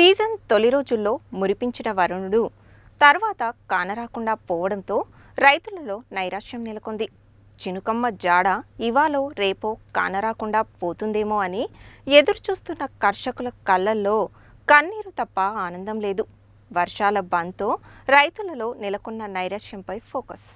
Season తొలి రోజుల్లో మురిపించిన వరుణుడు తర్వాత కానరాకుండా పోవడంతో రైతులలో నైరాశ్యం నెలకొంది. చినుకమ్మ జాడ ఇవాలో రేపో కానరాకుండా పోతుందేమో అని ఎదురుచూస్తున్న కర్షకుల కళ్ళల్లో కన్నీరు తప్ప ఆనందం లేదు. వర్షాల బంతో రైతులలో నెలకొన్న నైరాశ్యంపై ఫోకస్.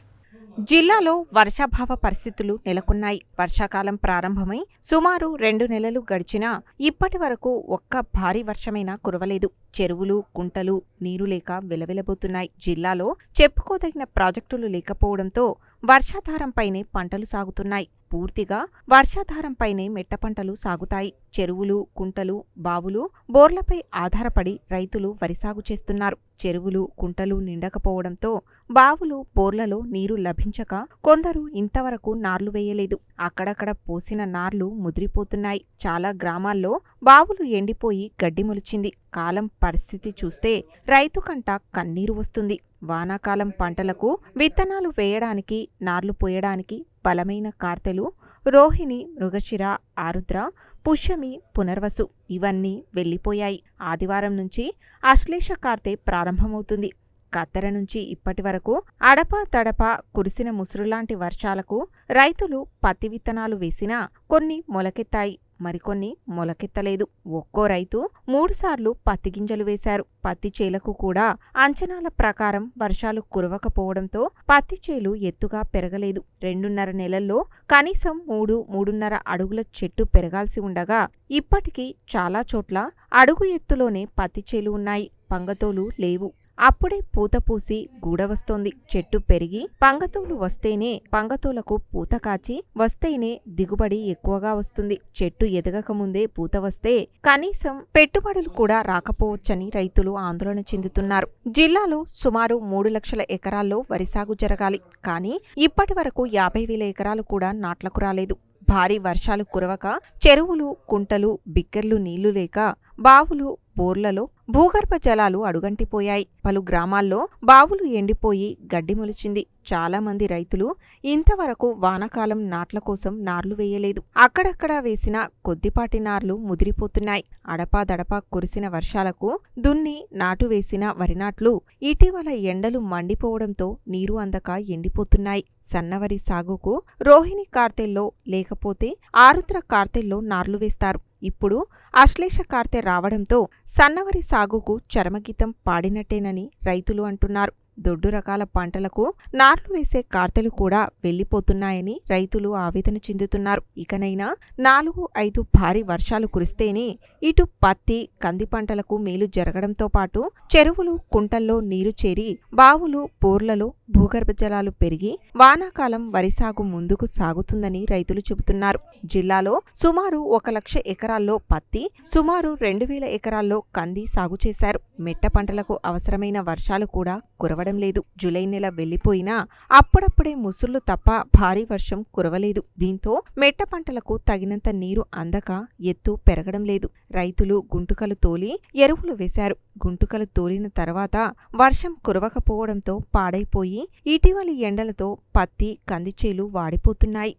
జిల్లాలో వర్షాభావ పరిస్థితులు నెలకొన్నాయి. వర్షాకాలం ప్రారంభమై సుమారు రెండు నెలలు గడిచినా ఇప్పటి వరకు ఒక్క భారీ వర్షమైనా కురవలేదు. చెరువులు కుంటలు నీరు లేక వెలవెలబోతున్నాయి. జిల్లాలో చెప్పుకోదగిన ప్రాజెక్టులు లేకపోవడంతో వర్షాధారంపైనే పంటలు సాగుతున్నాయి. పూర్తిగా వర్షాధారంపైనే మెట్ట పంటలు సాగుతాయి. చెరువులు కుంటలు బావులు బోర్లపై ఆధారపడి రైతులు వరి సాగు చేస్తున్నారు. చెరువులు కుంటలు నిండకపోవడంతో బావులు బోర్లలో నీరు లభించక కొందరు ఇంతవరకు నార్లు వేయలేదు. అక్కడక్కడ పోసిన నార్లు ముదిరిపోతున్నాయి. చాలా గ్రామాల్లో బావులు ఎండిపోయి గడ్డి మొలిచింది. కాలం పరిస్థితి చూస్తే రైతు కంట కన్నీరు వస్తుంది. వానాకాలం పంటలకు విత్తనాలు వేయడానికి నార్లు పోయడానికి బలమైన కార్తెలు రోహిణి మృగశిర ఆరుద్ర పుష్యమి పునర్వసు ఇవన్నీ వెళ్ళిపోయాయి. ఆదివారం నుంచి అశ్లేష కార్తె ప్రారంభమవుతుంది. కత్తెర నుంచి ఇప్పటి వరకు అడప తడప కురిసిన ముసురులాంటి వర్షాలకు రైతులు పత్తి విత్తనాలు వేసినా కొన్ని మొలకెత్తాయి. మరికొన్ని మొలకెత్తలేదు. ఒక్కో రైతు మూడుసార్లు పత్తి గింజలు వేశారు. పత్తి చేలకు కూడా అంచనాల ప్రకారం వర్షాలు కురవకపోవడంతో పత్తి చేలు ఎత్తుగా పెరగలేదు. రెండున్నర నెలల్లో కనీసం మూడు మూడున్నర అడుగుల చెట్టు పెరగాల్సి ఉండగా ఇప్పటికీ చాలా చోట్ల అడుగు ఎత్తులోనే పత్తి చేలు ఉన్నాయి. పంగతోలు లేవు. అప్పుడే పూత పూసి గూడ వస్తోంది. చెట్టు పెరిగి పంగతూలు వస్తేనే పంగతూలకు పూత కాచి వస్తేనే దిగుబడి ఎక్కువగా వస్తుంది. చెట్టు ఎదగకముందే పూత వస్తే కనీసం పెట్టుబడులు కూడా రాకపోవచ్చని రైతులు ఆందోళన చెందుతున్నారు. జిల్లాలో సుమారు మూడు లక్షల ఎకరాల్లో వరి సాగు జరగాలి. కానీ ఇప్పటి వరకు యాభై వేల ఎకరాలు కూడా నాట్లకు రాలేదు. భారీ వర్షాలు కురవక చెరువులు కుంటలు బిక్కర్లు నీళ్ళు లేక బావులు బోర్లలో భూగర్భ జలాలు అడుగంటిపోయాయి. పలు గ్రామాల్లో బావులు ఎండిపోయి గడ్డి మొలిచింది. చాలామంది రైతులు ఇంతవరకు వానకాలం నాట్ల కోసం నార్లు వేయలేదు. అక్కడక్కడా వేసిన కొద్దిపాటి నార్లు ముదిరిపోతున్నాయి. అడపాదడపా కురిసిన వర్షాలకు దున్ని నాటు వేసిన వరినాట్లు ఇటీవల ఎండలు మండిపోవడంతో నీరు అందక ఎండిపోతున్నాయి. సన్నవరి సాగుకు రోహిణి కార్తెల్లో లేకపోతే ఆరుద్ర కార్తెల్లో నార్లు వేస్తారు. ఇప్పుడు అశ్లేష కార్తె రావడంతో సన్నవరి సాగుకు చరమగీతం పాడినట్టేనని రైతులు అంటున్నారు. దొడ్డు రకాల పంటలకు నార్లు వేసే కార్తెలు కూడా వెళ్ళిపోతున్నాయని రైతులు ఆవేదన చెందుతున్నారు. ఇకనైనా నాలుగు ఐదు భారీ వర్షాలు కురిస్తేనే ఇటు పత్తి కంది పంటలకు మేలు జరగడంతో పాటు చెరువులు కుంటల్లో నీరు చేరి బావులు బోర్లలో భూగర్భ జలాలు పెరిగి వానాకాలం వరి సాగు ముందుకు సాగుతుందని రైతులు చెబుతున్నారు. జిల్లాలో సుమారు ఒక లక్ష ఎకరాల్లో పత్తి సుమారు రెండు వేల ఎకరాల్లో కంది సాగు చేశారు. మెట్ట పంటలకు అవసరమైన వర్షాలు కూడా కురవడం లేదు. జులై నెల వెళ్ళిపోయినా అప్పుడప్పుడే ముసుళ్ళు తప్ప భారీ వర్షం కురవలేదు. దీంతో మెట్ట పంటలకు తగినంత నీరు అందక ఎత్తు పెరగడం లేదు. రైతులు గుంటుకలు తోలి ఎరువులు వేశారు. గుంటుకలు తోలిన తర్వాత వర్షం కురవకపోవడంతో పాడైపోయి ఇటీవలి ఎండలతో పత్తి కందిచేలు వాడిపోతున్నాయి.